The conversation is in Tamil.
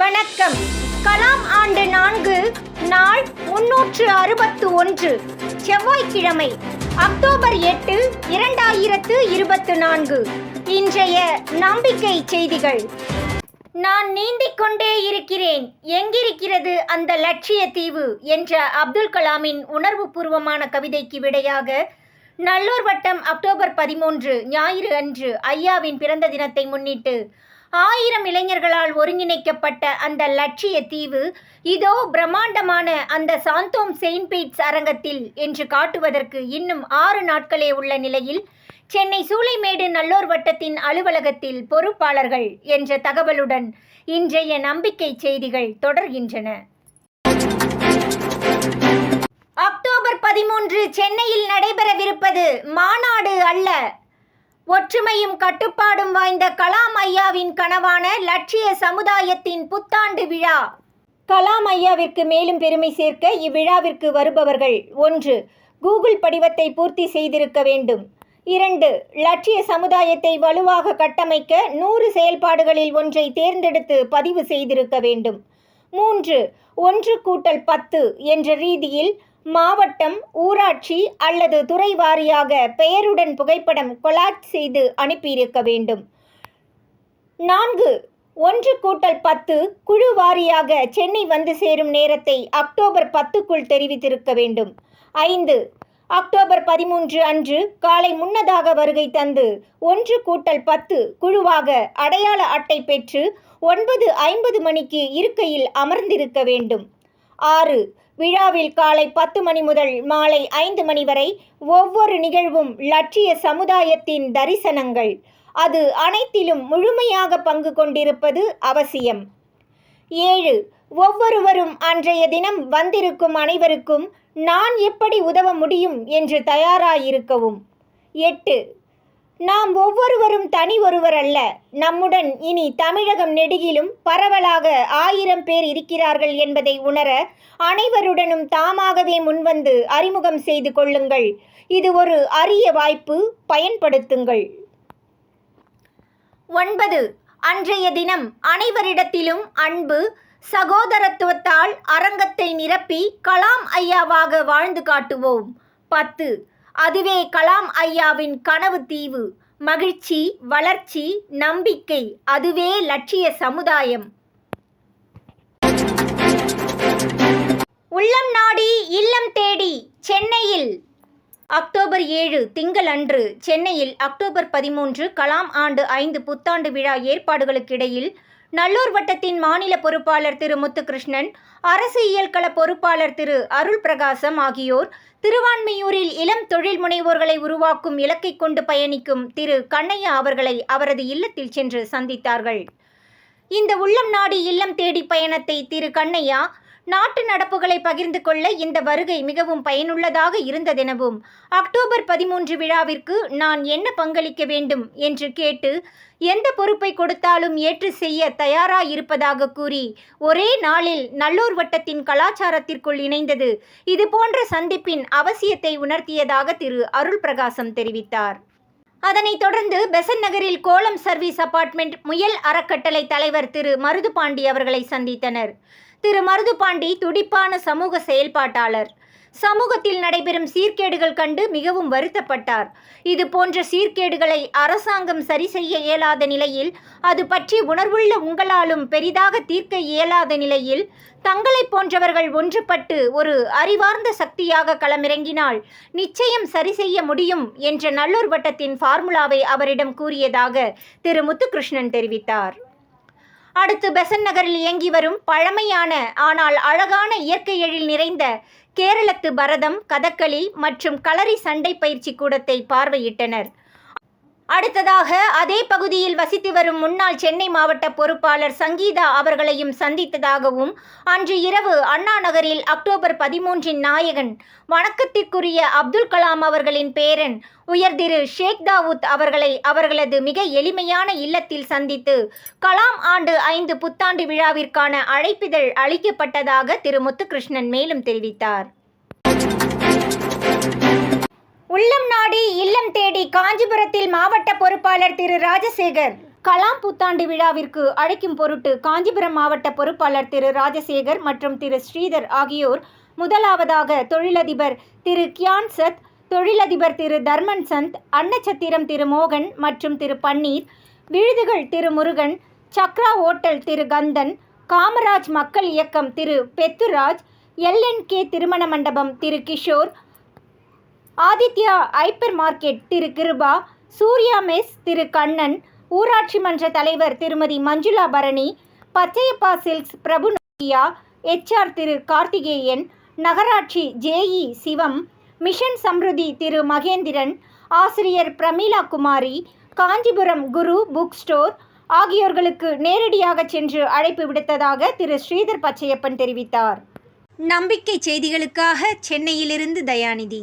வணக்கம். கலாம் ஆண்டு நான்கு நாள் முன்னூற்று அறுபத்து ஒன்று செவ்வாய்க்கிழமை அக்டோபர் எட்டு இரண்டாயிரத்து இருபத்து நான்கு. இன்றைய நம்பிக்கை செய்திகள். நான் நீந்திக் கொண்டே இருக்கிறேன். எங்கிருக்கிறது அந்த லட்சிய தீவு என்ற அப்துல் கலாமின் உணர்வுபூர்வமான கவிதைக்கு விடையாக நல்லூர் வட்டம் அக்டோபர் பதிமூன்று ஞாயிறு அன்று ஐயாவின் பிறந்த தினத்தை முன்னிட்டு ஆயிரம் இளைஞர்களால் ஒருங்கிணைக்கப்பட்ட அந்த லட்சிய தீவு இதோ பிரம்மாண்டமான அந்த சாந்தோம் செயின்ட் பீட்ஸ் அரங்கத்தில் என்று காட்டுவதற்கு இன்னும் ஆறு நாட்களே உள்ள நிலையில் சென்னை சூளைமேடு நல்லோர் வட்டத்தின் அலுவலகத்தில் பொறுப்பாளர்கள் என்ற தகவலுடன் இன்றைய நம்பிக்கை செய்திகள் தொடர்கின்றன. அக்டோபர் பதிமூன்று சென்னையில் நடைபெறவிருப்பது மாநாடு அல்ல. ஒற்றுமையும் கட்டுப்பாடும் வாய்ந்த கலாம் ஐயாவின் கனவான லட்சிய சமுதாயத்தின் புத்தாண்டு விழா. கலாம் ஐயாவிற்கு மேலும் பெருமை சேர்க்க இவ்விழாவிற்கு வருபவர்கள் ஒன்று கூகுள் படிவத்தை பூர்த்தி செய்திருக்க வேண்டும். இரண்டு லட்சிய சமுதாயத்தை வலுவாக கட்டமைக்க நூறு செயல்பாடுகளில் ஒன்றை தேர்ந்தெடுத்து பதிவு செய்திருக்க வேண்டும். மூன்று ஒன்று கூட்டல் பத்து என்ற ரீதியில் மாவட்டம் ஊராட்சி அல்லது துறை வாரியாக பெயருடன் புகைப்படம் கொலாட் செய்து அனுப்பியிருக்க வேண்டும். நான்கு ஒன்று கூட்டல் பத்து குழு வாரியாக சென்னை வந்து சேரும் நேரத்தை அக்டோபர் பத்துக்குள் தெரிவித்திருக்க வேண்டும். ஐந்து அக்டோபர் பதிமூன்று அன்று காலை முன்னதாக வருகை தந்து ஒன்று கூட்டல் பத்து குழுவாக அடையாள அட்டை பெற்று ஒன்பது ஐம்பது மணிக்கு இருக்கையில் அமர்ந்திருக்க வேண்டும். ஆறு விழாவில் காலை பத்து மணி முதல் மாலை ஐந்து மணி வரை ஒவ்வொரு நிகழ்வும் லட்சிய சமுதாயத்தின் தரிசனங்கள். அது அனைத்திலும் முழுமையாக பங்கு கொண்டிருப்பது அவசியம். ஏழு ஒவ்வொருவரும் அன்றைய தினம் வந்திருக்கும் அனைவருக்கும் நான் எப்படி உதவ முடியும் என்று தயாராயிருக்கவும். எட்டு நாம் ஒவ்வொருவரும் தனி ஒருவர் அல்ல. நம்முடன் இனி தமிழகம் நெடுகிலும் பரவலாக ஆயிரம் பேர் இருக்கிறார்கள் என்பதை உணர அனைவருடனும் தாமாகவே முன்வந்து அறிமுகம் செய்து கொள்ளுங்கள். இது ஒரு அரிய வாய்ப்பு. பயன்படுத்துங்கள். ஒன்பது. அன்றைய தினம் அனைவரிடத்திலும் அன்பு சகோதரத்துவத்தால் அரங்கத்தை நிரப்பி கலாம் ஐயாவாக வாழ்ந்து காட்டுவோம். பத்து. அதுவே கலாம் ஐயாவின் கனவு தீவு. மகிழ்ச்சி வளர்ச்சி நம்பிக்கை அதுவே லட்சிய சமுதாயம். உள்ளம் நாடி இல்லம் தேடி சென்னையில். அக்டோபர் ஏழு திங்கள் அன்று சென்னையில் அக்டோபர் பதிமூன்று கலாம் ஆண்டு ஐந்து புத்தாண்டு விழா ஏற்பாடுகளுக்கிடையில் நல்லூர் வட்டத்தின் மாநில பொறுப்பாளர் திரு முத்துகிருஷ்ணன் அரசு இயல்கள பொறுப்பாளர் திரு அருள் பிரகாசம் ஆகியோர் திருவான்மையூரில் இளம் தொழில் முனைவோர்களை உருவாக்கும் இலக்கை கொண்டு பயணிக்கும் திரு கண்ணையா அவர்களை அவரது இல்லத்தில் சென்று சந்தித்தார்கள். இந்த உள்ளம் நாடி இல்லம் தேடி பயணத்தை திரு கண்ணையா நாட்டு நடப்புகளை பகிர்ந்து கொள்ள இந்த வருகை மிகவும் பயனுள்ளதாக இருந்ததெனவும் அக்டோபர் பதிமூன்று விழாவிற்கு நான் என்ன பங்களிக்க வேண்டும் என்று கேட்டு எந்த பொறுப்பை கொடுத்தாலும் ஏற்று செய்ய தயாராயிருப்பதாக கூறி ஒரே நாளில் நல்லூர் வட்டத்தின் கலாச்சாரத்திற்குள் இணைந்தது. இது போன்ற சந்திப்பின் அவசியத்தை உணர்த்தியதாக திரு. அருள் பிரகாசம் தெரிவித்தார். அதனைத் தொடர்ந்து பெசன் நகரில் கோலம் சர்வீஸ் அபார்ட்மெண்ட் முயல் அறக்கட்டளை தலைவர் திரு. மருதுபாண்டி அவர்களை சந்தித்தனர். திரு மருதுபாண்டி துடிப்பான சமூக செயல்பாட்டாளர். சமூகத்தில் நடைபெறும் சீர்கேடுகள் கண்டு மிகவும் வருத்தப்பட்டார். இது போன்ற சீர்கேடுகளை அரசாங்கம் சரி செய்ய இயலாத நிலையில் அது பற்றி உணர்வுள்ள உங்களாலும் பெரிதாக தீர்க்க இயலாத நிலையில் தங்களைப் போன்றவர்கள் ஒன்றுபட்டு ஒரு அறிவார்ந்த சக்தியாக களமிறங்கினால் நிச்சயம் சரி செய்ய முடியும் என்ற நல்லூர் வட்டத்தின் ஃபார்முலாவை அவரிடம் கூறியதாக திரு முத்துகிருஷ்ணன் தெரிவித்தார். அடுத்து பெசன் நகரில் இயங்கி வரும் பழமையான ஆனால் அழகான இயற்கை எழில் நிறைந்த கேரளத்து பரதம் கதகளி மற்றும் களரி சண்டை பயிற்சி கூடத்தை பார்வையிட்டனர். அடுத்ததாக அதே பகுதியில் வசித்து வரும் முன்னாள் சென்னை மாவட்ட பொறுப்பாளர் சங்கீதா அவர்களையும் சந்தித்ததாகவும் அன்று இரவு அண்ணா நகரில் அக்டோபர் பதிமூன்றின் நாயகன் வணக்கத்திற்குரிய அப்துல் கலாம் அவர்களின் பேரன் உயர்திரு ஷேக் தாவூத் அவர்களை அவர்களது மிக எளிமையான இல்லத்தில் சந்தித்து கலாம் ஆண்டு ஐந்து புத்தாண்டு விழாவிற்கான அழைப்பிதழ் அளிக்கப்பட்டதாக திரு முத்துகிருஷ்ணன் மேலும் தெரிவித்தார். உள்ளம் நாடி இல்லம் தேடி காஞ்சிபுரத்தில் மாவட்ட பொறுப்பாளர் திரு ராஜசேகர். கலாம் புத்தாண்டு விழாவிற்கு அழைக்கும் பொருட்டு காஞ்சிபுரம் மாவட்ட பொறுப்பாளர் திரு ராஜசேகர் மற்றும் திரு ஸ்ரீதர் ஆகியோர் முதலாவதாக தொழிலதிபர் திரு கியான் சத் தொழிலதிபர் திரு தர்மன் சந்த் அன்னச்சத்திரம் திரு மோகன் மற்றும் திரு பன்னீர் விழுதுகள் திரு முருகன் சக்ரா ஓட்டல் திரு கந்தன் காமராஜ் மக்கள் இயக்கம் திரு பெத்துராஜ் எல்என்கே திருமண மண்டபம் Thiru Kishore Aditya hyper market Thiru Kripa Surya mess Thiru Kannan ஊராட்சி மன்ற தலைவர் Thirumathi Manjula Bharani Pachaiyappa silks Prabhu Nokia HR Thiru Karthikeyan நகராட்சி ஜேஇ சிவம் மிஷன் சம்ருதி திரு மகேந்திரன் ஆசிரியர் பிரமீளா குமாரி காஞ்சிபுரம் குரு புக் ஸ்டோர் ஆகியோர்களுக்கு நேரடியாக சென்று அழைப்பு விடுத்ததாக திரு ஸ்ரீதர் பச்சையப்பன் தெரிவித்தார். நம்பிக்கை செய்திகளுக்காக சென்னையிலிருந்து தயாநிதி.